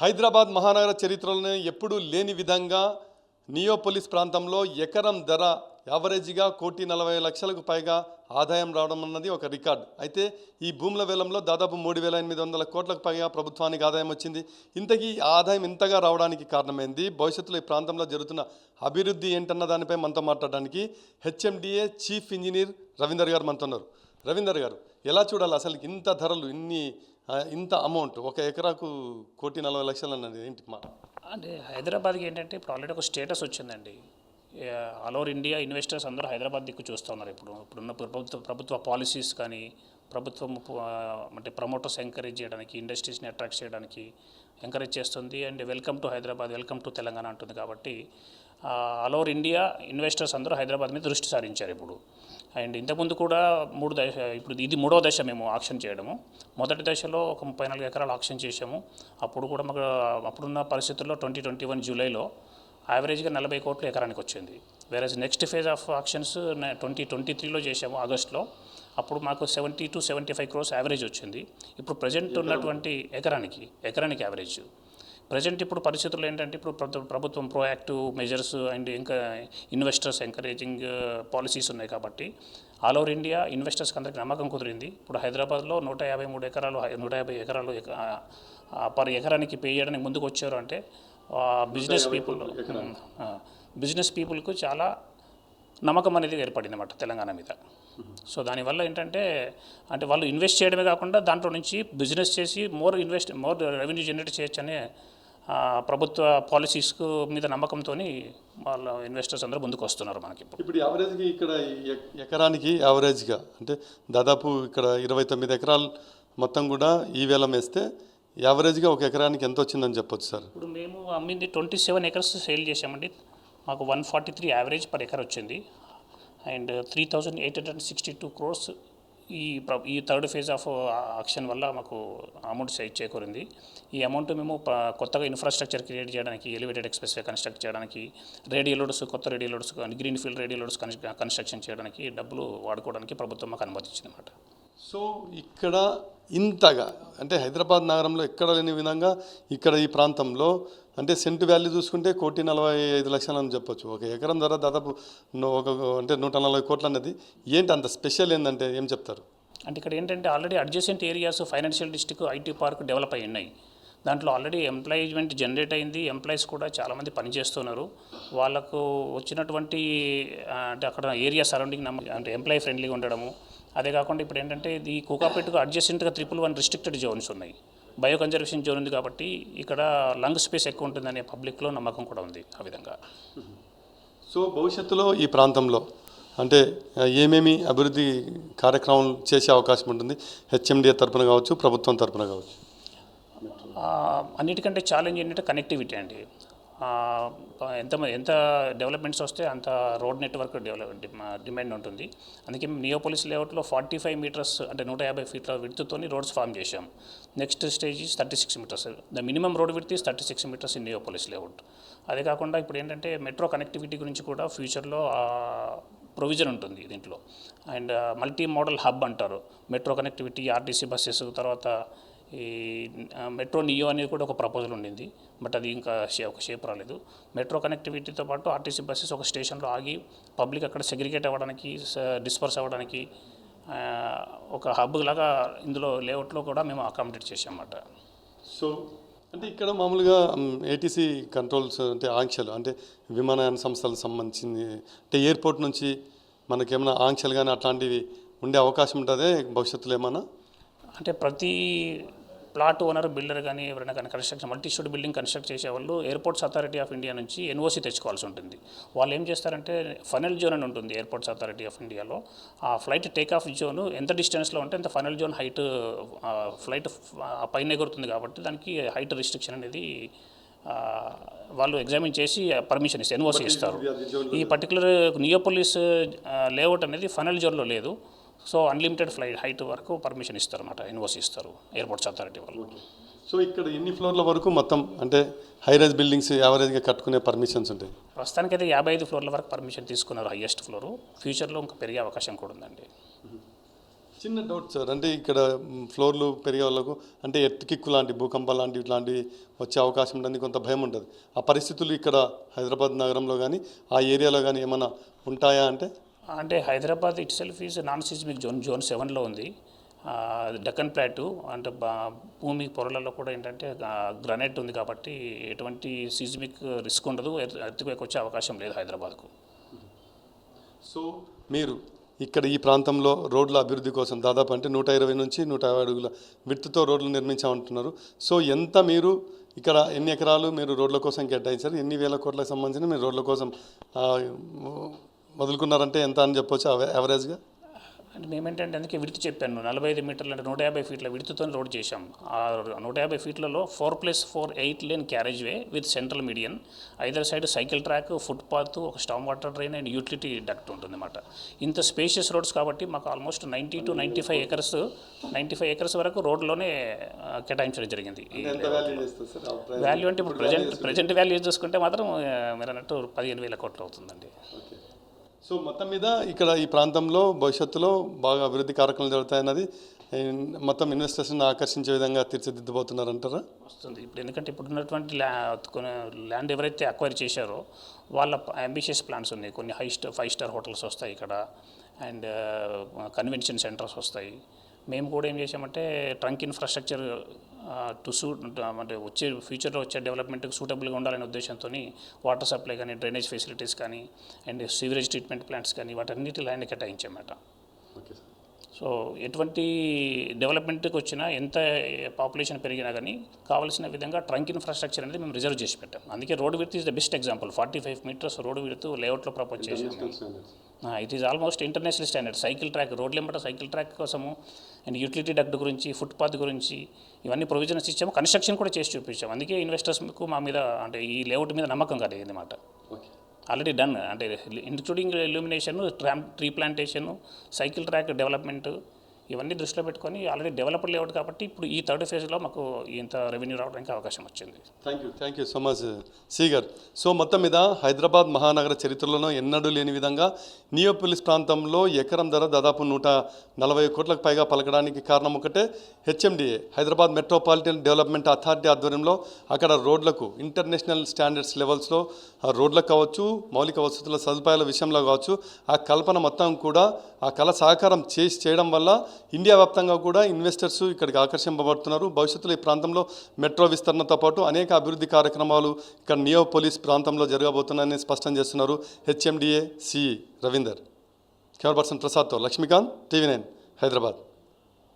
హైదరాబాద్ మహానగర చరిత్రలోనే ఎప్పుడూ లేని విధంగా నియోపోలిస్ ప్రాంతంలో ఎకరం ధర యావరేజ్గా కోటి నలభై లక్షలకు పైగా ఆదాయం రావడం అన్నది ఒక రికార్డ్. అయితే ఈ భూముల వేలంలో దాదాపు మూడు వేల ఎనిమిది వందల కోట్లకు పైగా ప్రభుత్వానికి ఆదాయం వచ్చింది. ఇంతకీ ఆదాయం ఇంతగా రావడానికి కారణమైంది? భవిష్యత్తులో ఈ ప్రాంతంలో జరుగుతున్న అభివృద్ధి ఏంటన్న దానిపై మనతో మాట్లాడడానికి హెచ్ఎండిఏ చీఫ్ ఇంజనీర్ రవీందర్ గారు మనతో ఉన్నారు. రవీందర్ గారు ఎలా చూడాలి? అసలు ఇంత ధరలు ఇన్ని ఇంత అమౌంట్ ఒక ఎకరాకు కోటి నలభై లక్షలు అన్నది ఏంటి మా అంటే హైదరాబాద్కి ఏంటంటే ఇప్పుడు ఆల్రెడీ ఒక స్టేటస్ వచ్చిందండి. ఆల్ ఓవర్ ఇండియా ఇన్వెస్టర్స్ అందరూ హైదరాబాద్ దిక్కు చూస్తూ ఉన్నారు ఇప్పుడు. ఇప్పుడున్న ప్రభుత్వ ప్రభుత్వ పాలసీస్ కానీ ప్రభుత్వం అంటే ప్రమోటర్స్ ఎంకరేజ్ చేయడానికి ఇండస్ట్రీస్ని అట్రాక్ట్ చేయడానికి ఎంకరేజ్ చేస్తుంది and welcome to Hyderabad welcome to Telangana అంటుంది కాబట్టి ఆల్ ఓవర్ ఇండియా ఇన్వెస్టర్స్ అందరూ హైదరాబాద్ మీద దృష్టి సారించారు ఇప్పుడు. అండ్ ఇంతకుముందు కూడా మూడు దశ ఇప్పుడు ఇది మూడో దశ మేము ఆక్షన్ చేయడము. మొదటి దశలో ఒక ముప్పై నాలుగు ఎకరాలు ఆక్షన్ చేసాము అప్పుడు కూడా మాకు అప్పుడున్న పరిస్థితుల్లో ట్వంటీ ట్వంటీ వన్ జూలైలో యావరేజ్గా నలభై కోట్లు ఎకరానికి వచ్చింది. వేరే next phase of auctions twenty twenty త్రీలో చేసాము ఆగస్ట్లో. అప్పుడు మాకు seventy two seventy five crores average వచ్చింది. ఇప్పుడు ప్రజెంట్ ఉన్నటువంటి ఎకరానికి ఎకరానికి యావరేజ్ ప్రజెంట్ ఇప్పుడు పరిస్థితుల్లో ఏంటంటే ఇప్పుడు ప్రభు- ప్రభుత్వం ప్రోయాక్టివ్ మెజర్స్ అండ్ ఇంకా ఇన్వెస్టర్స్ ఎంకరేజింగ్ పాలసీస్ ఉన్నాయి కాబట్టి ఆల్ ఓవర్ ఇండియా ఇన్వెస్టర్స్కి అందరికి నమ్మకం కుదిరింది. ఇప్పుడు హైదరాబాద్లో నూట యాభై మూడు ఎకరాలు నూట యాభై ఎకరాలు పర్ ఎకరానికి పే చేయడానికి ముందుకు వచ్చారు అంటే బిజినెస్ పీపుల్ బిజినెస్ పీపుల్కు చాలా నమ్మకం అనేది ఏర్పడింది అన్నమాట తెలంగాణ మీద. సో దానివల్ల ఏంటంటే అంటే వాళ్ళు ఇన్వెస్ట్ చేయడమే కాకుండా దాంట్లో నుంచి బిజినెస్ చేసి more invest more revenue generate చేయొచ్చు అనే ప్రభుత్వ పాలసీస్కు మీద నమ్మకంతో వాళ్ళ ఇన్వెస్టర్స్ అందరూ ముందుకు వస్తున్నారు మనకి ఇప్పుడు యావరేజ్గా ఇక్కడ ఎకరానికి యావరేజ్గా అంటే దాదాపు ఇక్కడ ఇరవై తొమ్మిది ఎకరాలు మొత్తం కూడా ఈ వేలం వేస్తే యావరేజ్గా ఒక ఎకరానికి ఎంత వచ్చిందని చెప్పొచ్చు సార్? ఇప్పుడు మేము అమ్మింది ట్వంటీ సెవెన్ ఎకర్స్ సేల్ చేసామండి మాకు one forty three average per acre వచ్చింది. And three thousand eight hundred sixty two crores ఈ ఈ థర్డ్ ఫేజ్ ఆఫ్ ఆక్షన్ వల్ల మాకు అమౌంట్ సైజ్ చేకూరింది. ఈ అమౌంట్ మేము కొత్తగా ఇన్ఫ్రాస్ట్రక్చర్ క్రియేట్ చేయడానికి ఎలివేటెడ్ ఎక్స్ప్రెస్ వే కన్స్ట్రక్ట్ చేయడానికి రేడియో లోడ్స్ కొత్త radial roads greenfield radial roads construction చేయడానికి డబ్బులు వాడుకోవడానికి ప్రభుత్వం మాకు అనుమతించింది అనమాట సో ఇక్కడ ఇంతగా అంటే హైదరాబాద్ నగరంలో ఎక్కడ లేని విధంగా ఇక్కడ ఈ ప్రాంతంలో అంటే సెంటు వాల్యూ చూసుకుంటే కోటి నలభై ఐదు లక్షలు అని చెప్పొచ్చు. ఒక ఎకరం ధర దాదాపు ఒక అంటే నూట నలభై కోట్లు అన్నది ఏంటి అంత స్పెషల్ ఏంటంటే ఏం చెప్తారు? అంటే ఇక్కడ ఏంటంటే already adjacent areas financial district IT park develop అయి ఉన్నాయి దాంట్లో ఆల్రెడీ ఎంప్లాయ్మెంట్ జనరేట్ అయింది. ఎంప్లాయీస్ కూడా చాలామంది పనిచేస్తున్నారు. వాళ్ళకు వచ్చినటువంటి అంటే అక్కడ ఏరియా సరౌండింగ్ నమ్మ అంటే ఎంప్లాయీ ఫ్రెండ్లీగా ఉండడము అదే కాకుండా ఇప్పుడు ఏంటంటే ఇది కూకాపేటకు అడ్జసెంట్గా ట్రిపుల్ వన్ రిస్ట్రిక్టెడ్ జోన్స్ ఉన్నాయి. బయో కన్జర్వేషన్ జోన్ ఉంది కాబట్టి ఇక్కడ లంగ్ స్పేస్ ఎక్కువ ఉంటుందనే పబ్లిక్లో నమ్మకం కూడా ఉంది ఆ విధంగా. సో భవిష్యత్తులో ఈ ప్రాంతంలో అంటే ఏమేమి అభివృద్ధి కార్యక్రమాలు చేసే అవకాశం ఉంటుంది? హెచ్ఎండిఏ తరపున కావచ్చు ప్రభుత్వం తరపున కావచ్చు. అన్నిటికంటే ఛాలెంజ్ ఏంటంటే కనెక్టివిటీ అండి. ఎంత ఎంత డెవలప్మెంట్స్ వస్తే అంత రోడ్ నెట్వర్క్ డెవలప్ డిమాండ్ ఉంటుంది. అందుకే మేము నియోపోలిస్ లేఅవుట్లో ఫార్టీ ఫైవ్ మీటర్స్ అంటే నూట యాభై ఫీట్ల విడుతుతో రోడ్స్ ఫామ్ చేశాం. Next stage is thirty six metres. The minimum road width is thirty six metres in Neopolis layout. అదే కాకుండా ఇప్పుడు ఏంటంటే మెట్రో కనెక్టివిటీ గురించి కూడా ఫ్యూచర్లో ప్రొవిజన్ ఉంటుంది దీంట్లో. అండ్ మల్టీ మోడల్ హబ్ అంటారు. మెట్రో కనెక్టివిటీ ఆర్టీసీ బస్సెస్ తర్వాత ఈ మెట్రో నియో అనేది కూడా ఒక ప్రపోజల్ ఉండింది. బట్ అది ఇంకా షే ఒక షేప్ రాలేదు. మెట్రో కనెక్టివిటీతో పాటు ఆర్టీసీ బస్సెస్ ఒక స్టేషన్లో ఆగి పబ్లిక్ అక్కడ సెగ్రిగేట్ అవ్వడానికి డిస్పర్స్ అవ్వడానికి ఒక హబ్ లాగా ఇందులో లేఅవుట్లో కూడా మేము అకామిడేట్ చేసామన్నమాట సో అంటే ఇక్కడ మామూలుగా ఏటీసీ కంట్రోల్స్ అంటే ఆంక్షలు అంటే విమానయాన సంస్థలకు సంబంధించింది అంటే ఎయిర్పోర్ట్ నుంచి మనకేమైనా ఆంక్షలు కానీ అట్లాంటివి ఉండే అవకాశం ఉంటుందే భవిష్యత్తులో ఏమైనా అంటే ప్రతి ప్లాట్ ఓనర్ బిల్డర్ కానీ ఎవరైనా కానీ construction multi storey building construct చేసే వాళ్ళు ఎయిర్పోర్ట్స్ అథారిటీ ఆఫ్ ఇండియా నుంచి ఎన్ఓసి తెచ్చుకోవాల్సి ఉంటుంది. వాళ్ళు ఏం చేస్తారంటే ఫనల్ జోన్ అని ఉంటుంది ఎయిర్పోర్ట్స్ అథారిటీ ఆఫ్ ఇండియాలో. ఆ ఫ్లైట్ టేక్ ఆఫ్ జోన్ ఎంత డిస్టెన్స్లో ఉంటే అంత ఫనల్ జోన్ హైట్ ఫ్లైట్ పైన ఎగురుతుంది కాబట్టి దానికి హైట్ రిస్ట్రిక్షన్ అనేది వాళ్ళు ఎగ్జామిన్ చేసి పర్మిషన్ ఇస్తారు ఎన్ఓసి ఇస్తారు. ఈ పర్టికులర్ నియోపోలిస్ లేఅవుట్ అనేది ఫనల్ జోన్లో లేదు. సో అన్లిమిటెడ్ ఫ్లైట్ హైట్ వరకు పర్మిషన్ ఇస్తారు అనమాట ఎన్ఓసి ఇస్తారు ఎయిర్పోర్ట్స్ అథారిటీ వాళ్ళు. సో ఇక్కడ ఎన్ని ఫ్లోర్ల వరకు మొత్తం అంటే హై రైజ్ బిల్డింగ్స్ యావరేజ్గా కట్టుకునే పర్మిషన్స్ ఉంటాయి? ప్రస్తుతానికైతే యాభై ఐదు ఫ్లోర్ల వరకు పర్మిషన్ తీసుకున్నారు హయ్యెస్ట్ ఫ్లోరు. ఫ్యూచర్లో ఇంకా పెరిగే అవకాశం కూడా ఉందండి. చిన్న డౌట్ సార్ అంటే ఇక్కడ ఫ్లోర్లు పెరిగే వాళ్ళకు అంటే ఎత్తుకిక్కు లాంటి భూకంపం లాంటి ఇట్లాంటివి వచ్చే అవకాశం ఉంటుంది కొంత భయం ఉంటుంది ఆ పరిస్థితులు ఇక్కడ హైదరాబాద్ నగరంలో కానీ ఆ ఏరియాలో కానీ ఏమైనా ఉంటాయా అంటే? అంటే Hyderabad itself is non seismic zone zone సెవెన్లో ఉంది. డక్కన్ ప్లాటు అంటే భూమి పొరలలో కూడా ఏంటంటే గ్రనైట్ ఉంది కాబట్టి ఎటువంటి సిజ్మిక్ రిస్క్ ఉండదు. ఎత్తుకు వచ్చే అవకాశం లేదు హైదరాబాద్కు. సో మీరు ఇక్కడ ఈ ప్రాంతంలో రోడ్ల అభివృద్ధి కోసం దాదాపు అంటే నూట ఇరవై నుంచి నూట యాభై అడుగుల విత్తుతో రోడ్లు నిర్మించామంటున్నారు. సో ఎంత మీరు ఇక్కడ ఎన్ని ఎకరాలు మీరు రోడ్ల కోసం కేటాయించారు? ఎన్ని వేల కోట్లకు సంబంధించిన మీరు రోడ్ల కోసం వదులుకున్నారంటే ఎంత అని చెప్పొచ్చు యావరేజ్గా అంటే మేమేంటంటే అందుకే విడుతు చెప్పాను. నలభై ఐదు మీటర్లు అంటే నూట యాభై ఫీట్ల విడుతుతో రోడ్ చేశాం. ఆ నూట యాభై ఫీట్లలో four plus four eight lane carriageway with central median. Either side cycle track footpath ఒక storm water drain and utility duct ఉంటుందన్నమాట. ఇంత స్పేషియస్ రోడ్స్ కాబట్టి మాకు almost ninety two ninety five acres ninety five acres వరకు రోడ్లోనే కేటాయించడం జరిగింది. Value అంటే ఇప్పుడు ప్రజెంట్ ప్రజెంట్ వాల్యూ చూసుకుంటే మాత్రం మీరు అన్నట్టు పదిహేను వేల కోట్లు అవుతుందండి. సో మొత్తం మీద ఇక్కడ ఈ ప్రాంతంలో భవిష్యత్తులో బాగా అభివృద్ధి కార్యక్రమాలు జరుగుతాయన్నది మొత్తం ఇన్వెస్టర్స్ని ఆకర్షించే విధంగా తీర్చిదిద్దబోతున్నారంటారా వస్తుంది. ఇప్పుడు ఎందుకంటే ఇప్పుడు ఉన్నటువంటి కొన్ని ల్యాండ్ ఎవరైతే అక్వైర్ చేశారో వాళ్ళ అంబిషియస్ ప్లాన్స్ ఉన్నాయి. కొన్ని high star five star hotels వస్తాయి ఇక్కడ అండ్ కన్వెన్షన్ సెంటర్స్ వస్తాయి. మేము కూడా ఏం చేసామంటే ట్రంక్ ఇన్ఫ్రాస్ట్రక్చర్ టు సూట్ అంటే వచ్చే ఫ్యూచర్లో వచ్చే డెవలప్మెంట్కి సూటబుల్గా ఉండాలనే ఉద్దేశంతో వాటర్ సప్లై కానీ డ్రైనేజ్ ఫెసిలిటీస్ కానీ అండ్ సీవరేజ్ ట్రీట్మెంట్ ప్లాంట్స్ కానీ వాటన్నిటి ల్యాండ్ కేటాయించామట సో ఎటువంటి డెవలప్మెంట్కి వచ్చినా ఎంత పాపులేషన్ పెరిగినా కానీ కావాల్సిన విధంగా ట్రంక్ ఇన్ఫ్రాస్ట్రక్చర్ అనేది మేము రిజర్వ్ చేసి పెట్టాం. అందుకే road width is the best example. Forty five metres road width లేఅవుట్లో ప్రపోజ్ చేసాం it is almost international standard. Cycle track రోడ్లు ఎంబట సైకిల్ ట్రాక్ కోసము అండ్ యూటిలిటీ డక్ట్ గురించి ఫుట్పాత్ గురించి ఇవన్నీ ప్రొవిజన్స్ ఇచ్చాము కన్స్ట్రక్షన్ కూడా చేసి చూపించాము అందుకే ఇన్వెస్టర్స్ మీకు మా మీద అంటే ఈ లేఅవుట్ మీద నమ్మకం కలిగింది అన్నమాట ఓకే. Already done. అంటే including illumination tram tree plantation cycle track development ఇవన్నీ దృష్టిలో పెట్టుకొని ఆల్రెడీ డెవలప్డ్ లేవుడు కాబట్టి ఇప్పుడు ఈ థర్డ్ ఫేజ్లో మాకు ఇంత రెవెన్యూ రావడానికి అవకాశం వచ్చింది. Thank you thank you so much సీగర్ so మొత్తం మీద హైదరాబాద్ మహానగర చరిత్రలోనూ ఎన్నడూ లేని విధంగా నియోపోలిస్ ప్రాంతంలో ఎకరం ధర దాదాపు నూట నలభై కోట్లకు పైగా పలకడానికి కారణం ఒకటే HMDA Hyderabad Metropolitan Development Authority ఆధ్వర్యంలో అక్కడ రోడ్లకు ఇంటర్నేషనల్ స్టాండర్డ్స్ లెవెల్స్లో ఆ రోడ్లకు కావచ్చు మౌలిక వసతుల సదుపాయాల విషయంలో కావచ్చు ఆ కల్పన మొత్తం కూడా ఆ కళ సహకారం చేసి చేయడం వల్ల ఇండియా వ్యాప్తంగా కూడా ఇన్వెస్టర్స్ ఇక్కడికి ఆకర్షింపబడుతున్నారు. భవిష్యత్తులో ఈ ప్రాంతంలో మెట్రో విస్తరణతో పాటు అనేక అభివృద్ధి కార్యక్రమాలు ఇక్కడ నియోపోలిస్ ప్రాంతంలో జరగబోతున్నాయని స్పష్టం చేస్తున్నారు HMDA CE Ravinder. Camera person ప్రసాద్తో Lakshmikanth TV nine Hyderabad.